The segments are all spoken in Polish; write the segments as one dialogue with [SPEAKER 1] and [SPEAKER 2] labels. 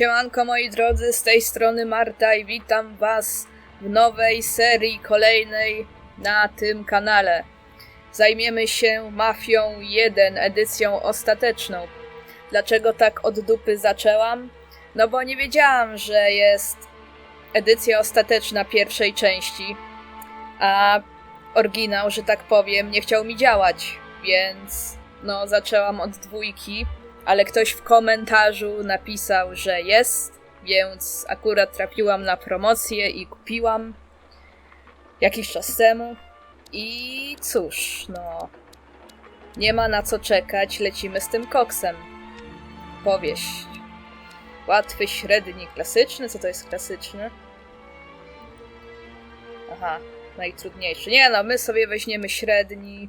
[SPEAKER 1] Siemanko moi drodzy, z tej strony Marta i witam was w nowej serii kolejnej na tym kanale. Zajmiemy się Mafią 1, edycją ostateczną. Dlaczego tak od dupy zaczęłam? No bo nie wiedziałam, że jest edycja ostateczna pierwszej części, a oryginał, że tak powiem, nie chciał mi działać, więc no zaczęłam od dwójki ale ktoś w komentarzu napisał, że jest, więc akurat trafiłam na promocję i kupiłam jakiś czas temu. I cóż, no. Nie ma na co czekać, lecimy z tym koksem. Powieść. Łatwy, średni, klasyczny? Co to jest klasyczny? Aha, najtrudniejszy. Nie no, my sobie weźmiemy średni.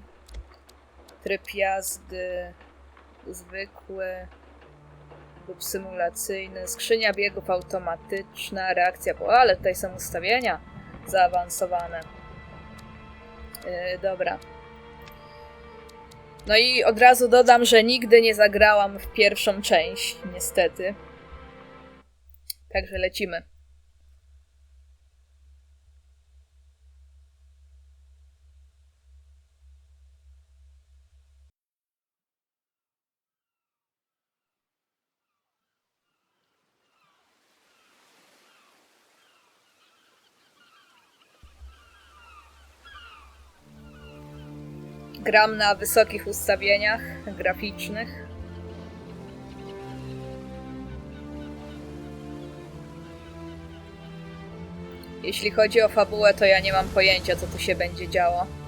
[SPEAKER 1] Tryb jazdy zwykły lub symulacyjny, skrzynia biegów automatyczna, reakcja, po... ale tutaj są ustawienia zaawansowane. Yy, dobra. No i od razu dodam, że nigdy nie zagrałam w pierwszą część, niestety. Także lecimy. Gram na wysokich ustawieniach graficznych. Jeśli chodzi o fabułę, to ja nie mam pojęcia, co tu się będzie działo.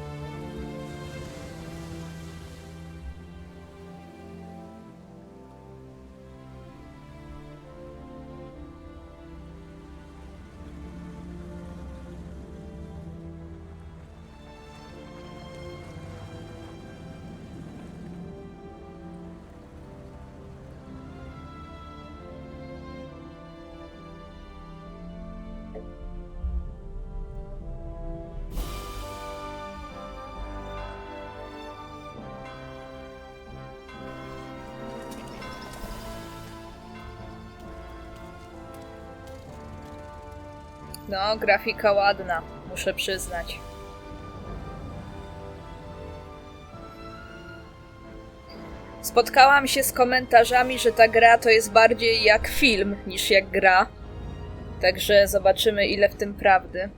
[SPEAKER 1] No, grafika ładna, muszę przyznać. Spotkałam się z komentarzami, że ta gra to jest bardziej jak film niż jak gra. Także zobaczymy, ile w tym prawdy.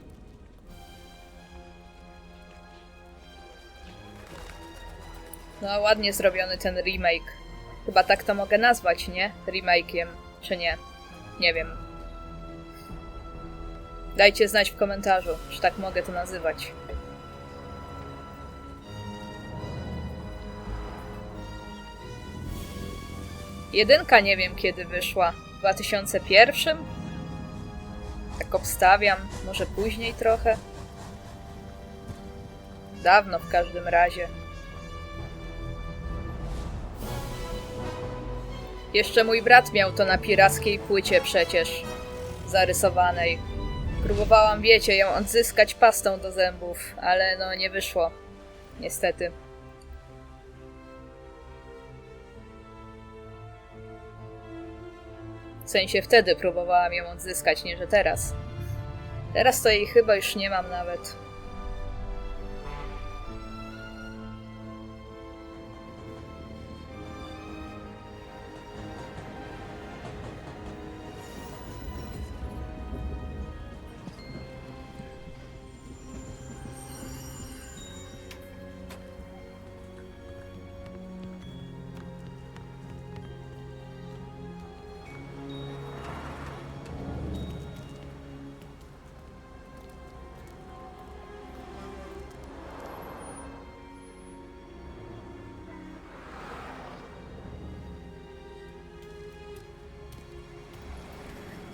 [SPEAKER 1] No, ładnie zrobiony ten remake. Chyba tak to mogę nazwać, nie? Remake'iem, czy nie? Nie wiem. Dajcie znać w komentarzu, czy tak mogę to nazywać. Jedynka nie wiem kiedy wyszła. W 2001? Tak obstawiam, może później trochę. Dawno w każdym razie. Jeszcze mój brat miał to na pirackiej płycie przecież. Zarysowanej. Próbowałam, wiecie, ją odzyskać pastą do zębów, ale no nie wyszło. Niestety. W sensie wtedy próbowałam ją odzyskać, nie że teraz. Teraz to jej chyba już nie mam nawet.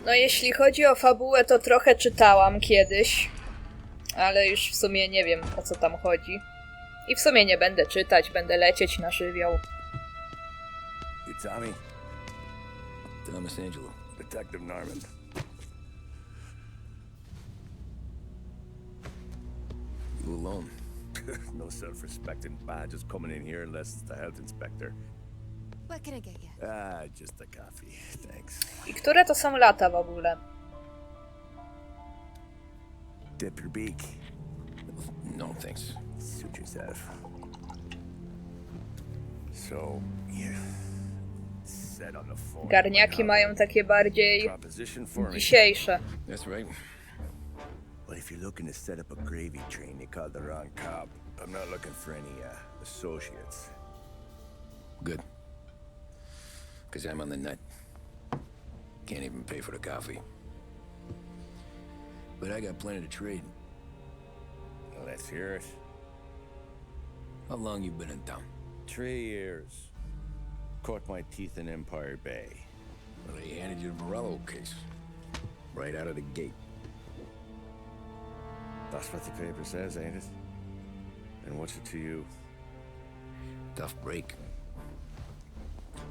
[SPEAKER 1] No jeśli chodzi o fabułę, to trochę czytałam kiedyś, ale już w sumie nie wiem o co tam chodzi. I w sumie nie będę czytać, będę lecieć na żywioł.
[SPEAKER 2] You Tommy?
[SPEAKER 3] Thomas Angelo.
[SPEAKER 2] Detective Norman.
[SPEAKER 3] You alone?
[SPEAKER 2] no self-respecting badge is coming in here unless it's the health inspector.
[SPEAKER 4] What can I get you?
[SPEAKER 2] Ah, just a coffee. Thanks.
[SPEAKER 1] I które to są lata w ogóle?
[SPEAKER 2] Dip your beak.
[SPEAKER 3] No, thanks.
[SPEAKER 2] Suit yourself. So, you said on the phone.
[SPEAKER 1] Garniaki mają takie bardziej
[SPEAKER 2] proposition for me.
[SPEAKER 1] dzisiejsze.
[SPEAKER 3] That's right.
[SPEAKER 2] Well, if you're looking to set up a gravy train, you called the wrong cop. I'm not looking for any uh, associates.
[SPEAKER 3] Good. Because I'm on the nut. Can't even pay for the coffee. But I got plenty to trade.
[SPEAKER 2] Well, let's hear it.
[SPEAKER 3] How long you been in town?
[SPEAKER 2] Three years. Caught my teeth in Empire Bay.
[SPEAKER 3] Well, they handed you the Morello case. Right out of the gate.
[SPEAKER 2] That's what the paper says, ain't it? And what's it to you?
[SPEAKER 3] Tough break.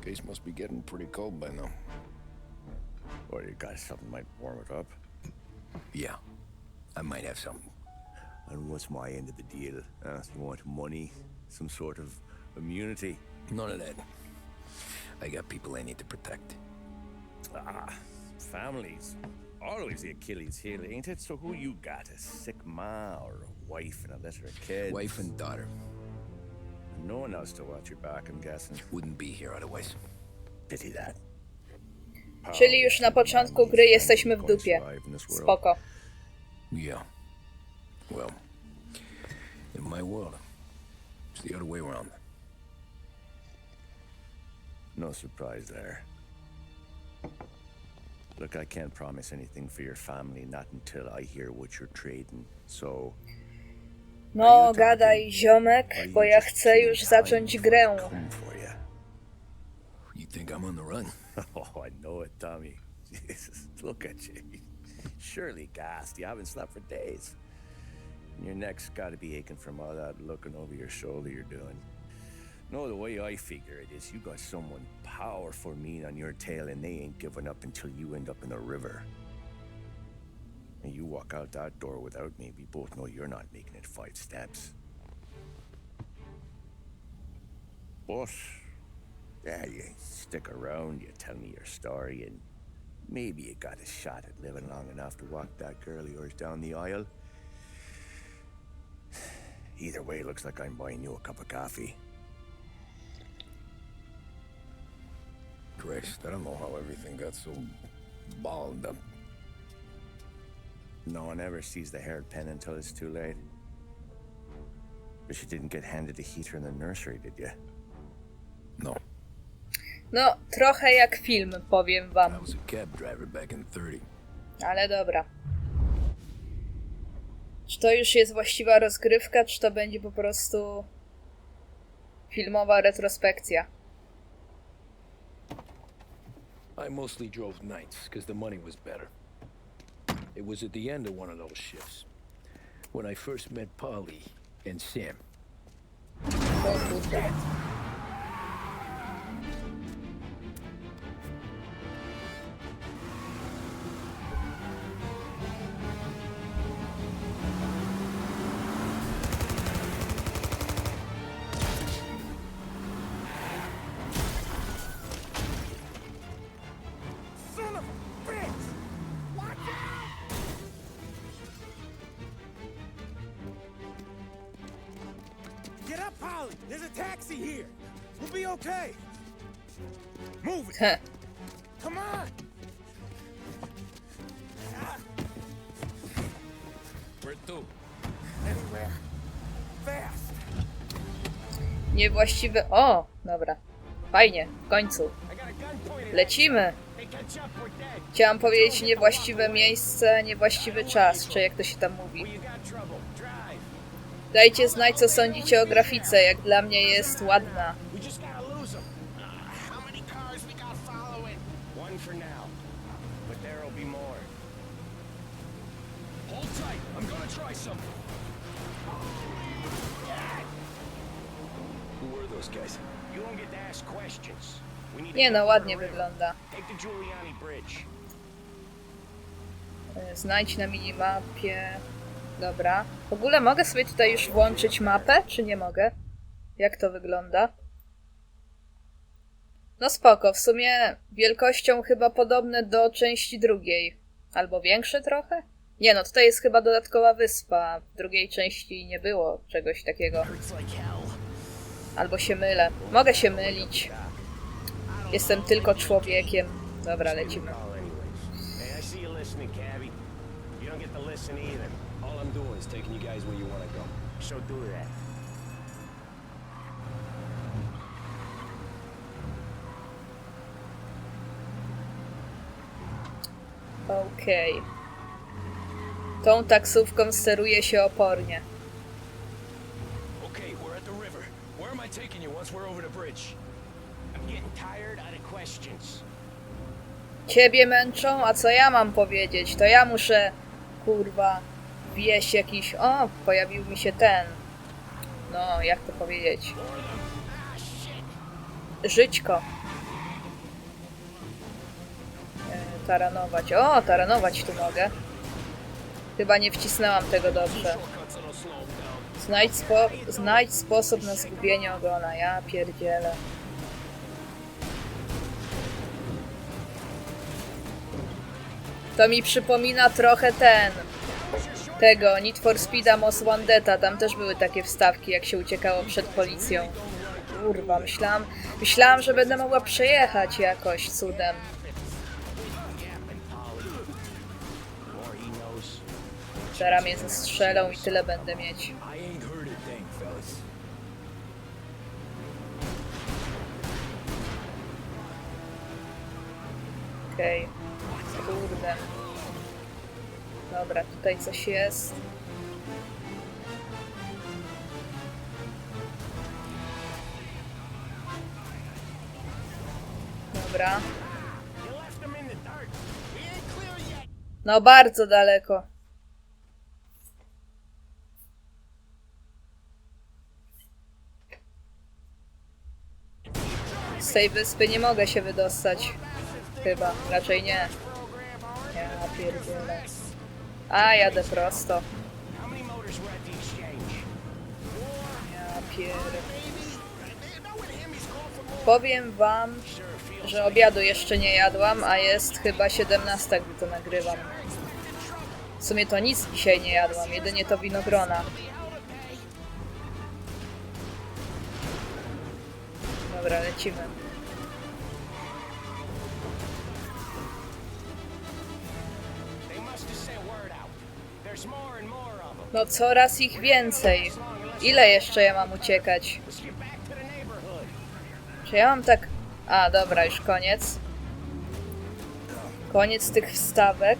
[SPEAKER 3] Case must be getting pretty cold by now.
[SPEAKER 2] Or you got something might warm it up?
[SPEAKER 3] Yeah. I might have something.
[SPEAKER 2] And what's my end of the deal? Uh, you want money? Some sort of immunity?
[SPEAKER 3] None of that. I got people I need to protect.
[SPEAKER 2] Ah, families. Always the Achilles heel, ain't it? So who you got? A sick ma or a wife and a litter of kids?
[SPEAKER 3] Wife and daughter.
[SPEAKER 2] No one else to watch your back, I'm guessing.
[SPEAKER 3] Wouldn't be here otherwise.
[SPEAKER 2] Pity that.
[SPEAKER 1] Czyli już na początku gry jesteśmy w dupie. Spoko.
[SPEAKER 3] Yeah. Well, in my world, it's the other way around.
[SPEAKER 2] No surprise there. Look, I can't promise anything for your family, not until I hear what you're trading. So,
[SPEAKER 1] No, gadaj, ziomek, bo ja chcę już zacząć grę.
[SPEAKER 2] come you.
[SPEAKER 3] You think I'm on the run?
[SPEAKER 2] Oh, I know it, Tommy. Jesus, look at you. Surely gassed. You haven't slept for days. And your neck's got to be aching from all that looking over your shoulder you're doing. No, the way I figure it is you got someone powerful mean on your tail and they ain't giving up until you end up in the river. You walk out that door without me, we both know you're not making it five steps. But yeah, you stick around, you tell me your story, and maybe you got a shot at living long enough to walk that girl of yours down the aisle. Either way, looks like I'm buying you a cup of coffee.
[SPEAKER 3] Christ, I don't know how everything got so balled up.
[SPEAKER 2] No one ever sees the hairpin until it's too late. But you didn't get handed a heater in the nursery, did you?
[SPEAKER 3] No,
[SPEAKER 1] No, trochę jak film, powiem wam.
[SPEAKER 3] I was a cab driver back in 30.
[SPEAKER 1] Ale dobra. Czy to już jest właściwa rozgrywka, czy to będzie po prostu filmowa retrospekcja?
[SPEAKER 3] I mostly drove nights because the money was better. It was at the end of one of those shifts when I first met Polly and Sam.
[SPEAKER 5] Get up, Polly. There's a taxi here. We'll be okay. Move it. Come on.
[SPEAKER 3] Where to?
[SPEAKER 5] Anywhere. Fast.
[SPEAKER 1] Niewłaściwy. O, dobra. Fajnie, w końcu. Lecimy. Chciałam powiedzieć niewłaściwe miejsce, niewłaściwy czas, czy jak to się tam mówi. Dajcie znać, co sądzicie o grafice. Jak dla mnie jest ładna.
[SPEAKER 5] To
[SPEAKER 1] Nie no, ładnie wygląda. E, Znajdź na minimapie. Dobra. W ogóle mogę sobie tutaj już włączyć mapę, czy nie mogę? Jak to wygląda? No spoko, w sumie wielkością chyba podobne do części drugiej. Albo większe trochę? Nie no, tutaj jest chyba dodatkowa wyspa. W drugiej części nie było czegoś takiego. Albo się mylę. Mogę się mylić. Jestem tylko człowiekiem. Dobra, lecimy.
[SPEAKER 5] Hey, I see you listening, Cabby. You don't get to listen either.
[SPEAKER 3] Is taking you guys where you want to go.
[SPEAKER 5] So do that.
[SPEAKER 1] Okej. Tą taksówką steruje się opornie.
[SPEAKER 3] Okay, we're at the river. Where am I taking you once we're over the bridge?
[SPEAKER 5] I'm getting tired out of questions.
[SPEAKER 1] Ciebie męczą, a co ja mam powiedzieć? To ja muszę, kurwa, wieść jakiś... O, pojawił mi się ten. No, jak to powiedzieć? Żyćko. E, taranować. O, taranować tu mogę. Chyba nie wcisnęłam tego dobrze. Znajdź, spo... Znajdź sposób na zgubienie ogona. Ja pierdzielę. To mi przypomina trochę ten. Tego, Need for Speeda Most Wanted'a. Tam też były takie wstawki, jak się uciekało przed policją. Kurwa, myślałam, myślałam, że będę mogła przejechać jakoś cudem. Teraz mnie zestrzelą i tyle będę mieć. Okej. Kurde. Dobra, tutaj coś jest. Dobra. No bardzo daleko. Z tej wyspy nie mogę się wydostać. Chyba, raczej nie. Ja pierdzielę. A, jadę prosto. Ja. Powiem wam, że obiadu jeszcze nie jadłam, a jest chyba 17, gdy to nagrywam. W sumie to nic dzisiaj nie jadłam, jedynie to winogrona. Dobra, lecimy. No coraz ich więcej. Ile jeszcze ja mam uciekać? Czy ja mam tak... A, dobra, już koniec. Koniec tych wstawek.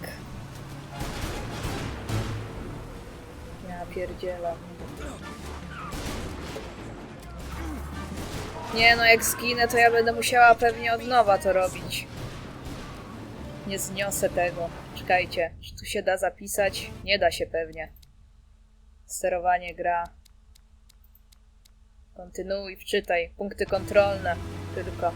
[SPEAKER 1] Ja pierdzielę. Nie no, jak zginę, to ja będę musiała pewnie od nowa to robić. Nie zniosę tego. Czekajcie, czy tu się da zapisać? Nie da się pewnie. Sterowanie gra. Kontynuuj, wczytaj. Punkty kontrolne. Tylko.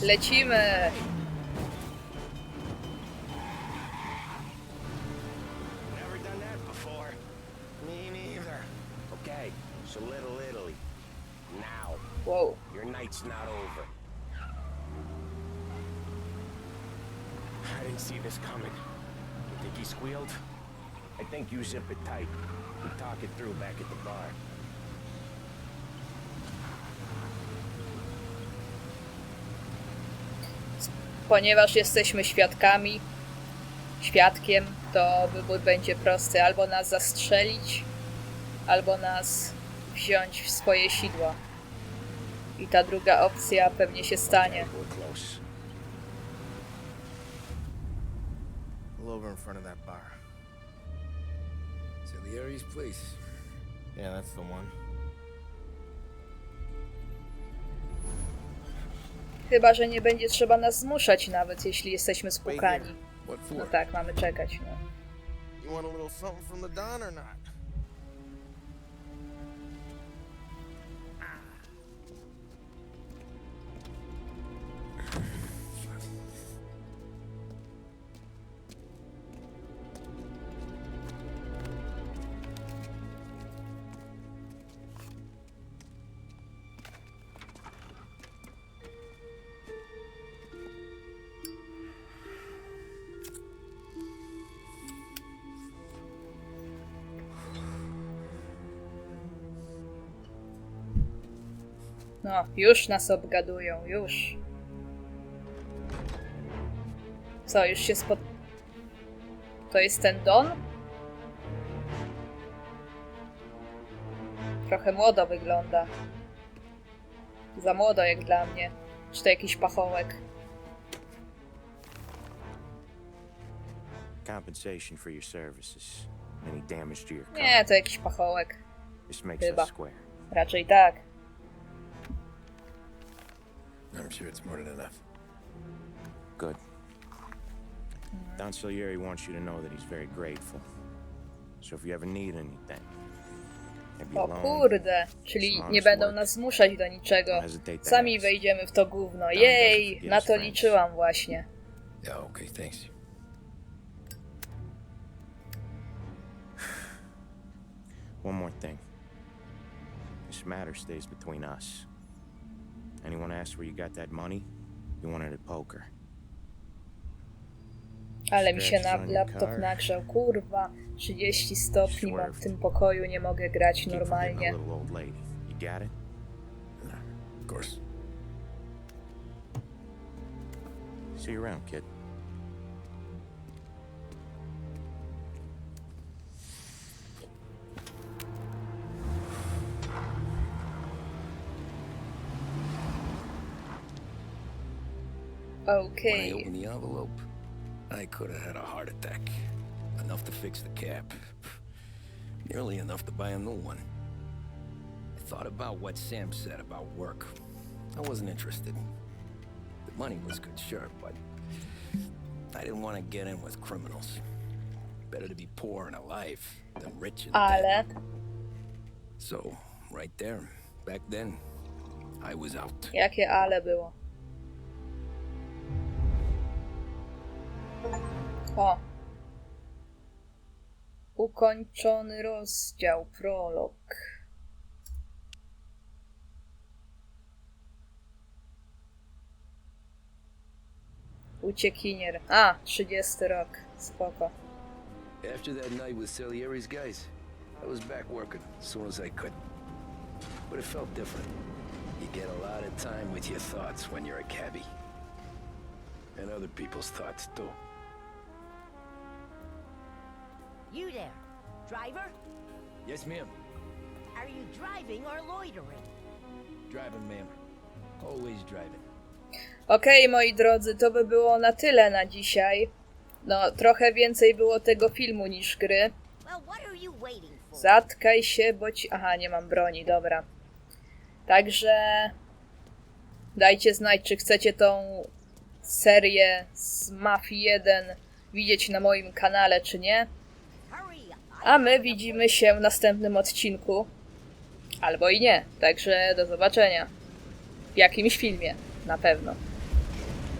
[SPEAKER 5] The Squealed? I think you zip it tight. We talk it through back at the bar.
[SPEAKER 1] Ponieważ jesteśmy świadkami, świadkiem, to wybór będzie prosty. Albo nas zastrzelić, albo nas wziąć w swoje sidła. I ta druga opcja pewnie się stanie.
[SPEAKER 5] We're close.
[SPEAKER 4] Pull over in front of that bar.
[SPEAKER 3] Salieri's place.
[SPEAKER 4] Yeah, that's the one.
[SPEAKER 1] Chyba, że nie będzie trzeba nas zmuszać nawet, jeśli jesteśmy spłukani. No tak, mamy czekać. No.
[SPEAKER 4] You want a little something from the Don or not?
[SPEAKER 1] No, już nas obgadują, już. Co, już się spod... To jest ten Don? Trochę młodo wygląda. Za młodo jak dla mnie. Czy to jakiś pachołek?
[SPEAKER 2] Compensation for your services. Any damage to your.
[SPEAKER 1] Nie, to jakiś pachołek.
[SPEAKER 2] This makes
[SPEAKER 1] Chyba.
[SPEAKER 2] us square.
[SPEAKER 1] Raczej tak.
[SPEAKER 3] I'm sure it's more than enough.
[SPEAKER 2] Good. Don Salieri wants you to know that he's very grateful. So if you ever need anything, maybe
[SPEAKER 1] O
[SPEAKER 2] alone,
[SPEAKER 1] kurde, czyli nie będą nas zmuszać do niczego.
[SPEAKER 2] don't hesitate to
[SPEAKER 1] Sami
[SPEAKER 2] ask.
[SPEAKER 1] wejdziemy w to gówno.
[SPEAKER 2] doesn't
[SPEAKER 1] Jej,
[SPEAKER 2] forget
[SPEAKER 1] na
[SPEAKER 2] his
[SPEAKER 1] to
[SPEAKER 2] friends.
[SPEAKER 1] liczyłam właśnie.
[SPEAKER 3] Yeah, okay, thanks.
[SPEAKER 2] One more thing. This matter stays between us. Anyone asks where you got that money, you won it poker.
[SPEAKER 1] Ale mi się na laptop nagrzał. Kurwa, 30 stopni mam w tym pokoju, nie mogę grać normalnie.
[SPEAKER 2] little old lady. You got it?
[SPEAKER 3] Of course.
[SPEAKER 2] See you around, kid.
[SPEAKER 3] When I opened the envelope, I could have had a heart attack. Enough to fix the cap. Nearly enough to buy a new one. I thought about what Sam said about work. I wasn't interested. The money was good, sure, but I didn't want to get in with criminals. Better to be poor and alive than rich and dead.
[SPEAKER 1] Ale
[SPEAKER 3] So, right there, back then, I was out.
[SPEAKER 1] jakie ale było? O. Ukończony rozdział, prolog. Uciekinier. A, 30 rok. Spoko.
[SPEAKER 3] After that night with Salieri's guys, I was back working as soon as I could. But it felt different. You get a lot of time with your thoughts when you're a cabbie. And other people's thoughts, too.
[SPEAKER 6] You there, driver?
[SPEAKER 3] Yes, ma'am.
[SPEAKER 6] Are you driving or loitering?
[SPEAKER 3] Driving, ma'am. Always driving.
[SPEAKER 1] Okej, moi drodzy, to by było na tyle na dzisiaj. No, trochę więcej było tego filmu niż gry.
[SPEAKER 6] Well, what are you waiting for?
[SPEAKER 1] Zatkaj się, bo ci... Aha, nie mam broni, dobra. Także... Dajcie znać, czy chcecie tą serię z Mafii 1 widzieć na moim kanale, czy nie. A my widzimy się w następnym odcinku. Albo i nie. Także do zobaczenia. W jakimś filmie, na pewno.